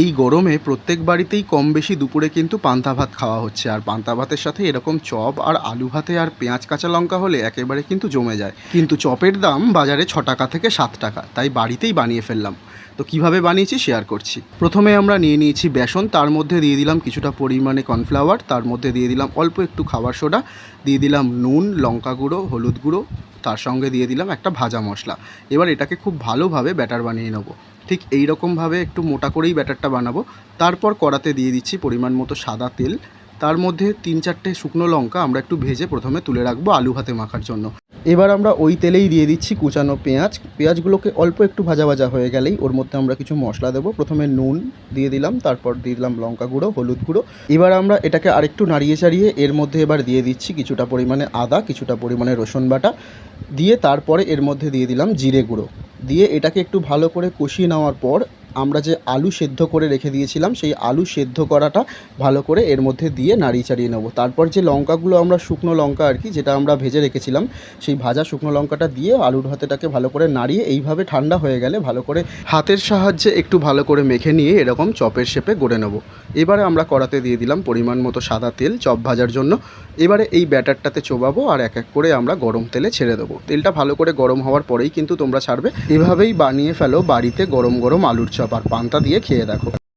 এই গরমে প্রত্যেক বাড়িতেই কম বেশি দুপুরে কিন্তু পান্তা ভাত খাওয়া হচ্ছে। আর পান্তা ভাতের সাথে এরকম চপ আর আলু ভাতে আর পেঁয়াজ কাঁচা লঙ্কা হলে একেবারে কিন্তু জমে যায়। কিন্তু চপের দাম বাজারে ছ টাকা থেকে সাত টাকা, তাই বাড়িতেই বানিয়ে ফেললাম। তো কীভাবে বানিয়েছি শেয়ার করছি। প্রথমে আমরা নিয়ে নিয়েছি বেসন, তার মধ্যে দিয়ে দিলাম কিছুটা পরিমাণে কর্নফ্লাওয়ার, তার মধ্যে দিয়ে দিলাম অল্প একটু খাবার সোডা, দিয়ে দিলাম নুন, লঙ্কা গুঁড়ো, হলুদ গুঁড়ো, তার সঙ্গে দিয়ে দিলাম একটা ভাজা মশলা। এবার এটাকে খুব ভালোভাবে ব্যাটার বানিয়ে নেব। ঠিক এই রকমভাবে একটু মোটা করেই ব্যাটারটা বানাবো। তারপর কড়াতে দিয়ে দিচ্ছি পরিমাণ মতো সাদা তেল। তার মধ্যে তিন চারটে শুকনো লঙ্কা আমরা একটু ভেজে প্রথমে তুলে রাখব আলু ভাতে মাখার জন্য। এবার আমরা ওই তেলেই দিয়ে দিচ্ছি কুচানো পেঁয়াজ। পেঁয়াজগুলোকে অল্প একটু ভাজা ভাজা হয়ে গেলেই ওর মধ্যে আমরা কিছু মশলা দেবো। প্রথমে নুন দিয়ে দিলাম, তারপর দিয়ে দিলাম লঙ্কা গুঁড়ো, হলুদ গুঁড়ো। এবার আমরা এটাকে আরেকটু নাড়িয়ে চাড়িয়ে এর মধ্যে এবার দিয়ে দিচ্ছি কিছুটা পরিমাণে আদা, কিছুটা পরিমাণে রসুন বাটা। দিয়ে তারপরে এর মধ্যে দিয়ে দিলাম জিরে গুঁড়ো। দিয়ে এটাকে একটু ভালো করে কষিয়ে নেওয়ার পর আমরা যে আলু সেদ্ধ করে রেখে দিয়েছিলাম, সেই আলু সেদ্ধ করাটা ভালো করে এর মধ্যে দিয়ে নাড়িয়ে চাড়িয়ে নেব। তারপর যে লঙ্কাগুলো আমরা শুকনো লঙ্কা আর কি, যেটা আমরা ভেজে রেখেছিলাম, সেই ভাজা শুকনো লঙ্কাটা দিয়ে আলুর ভাতেটাকে ভালো করে নাড়িয়ে এইভাবে ঠান্ডা হয়ে গেলে ভালো করে হাতের সাহায্যে একটু ভালো করে মেখে নিয়ে এরকম চপের শেপে গড়ে নেব। এবারে আমরা কড়াতে দিয়ে দিলাম পরিমাণ মতো সাদা তেল চপ ভাজার জন্য। এবারে এই ব্যাটারটাতে চোবাবো আর এক এক করে আমরা গরম তেলে ছেড়ে দেবো। তেলটা ভালো করে গরম হওয়ার পরেই কিন্তু তোমরা ছাড়বে। এভাবেই বানিয়ে ফেলো বাড়িতে গরম গরম আলুর চপ আর পান্তা দিয়ে খেয়ে দেখো।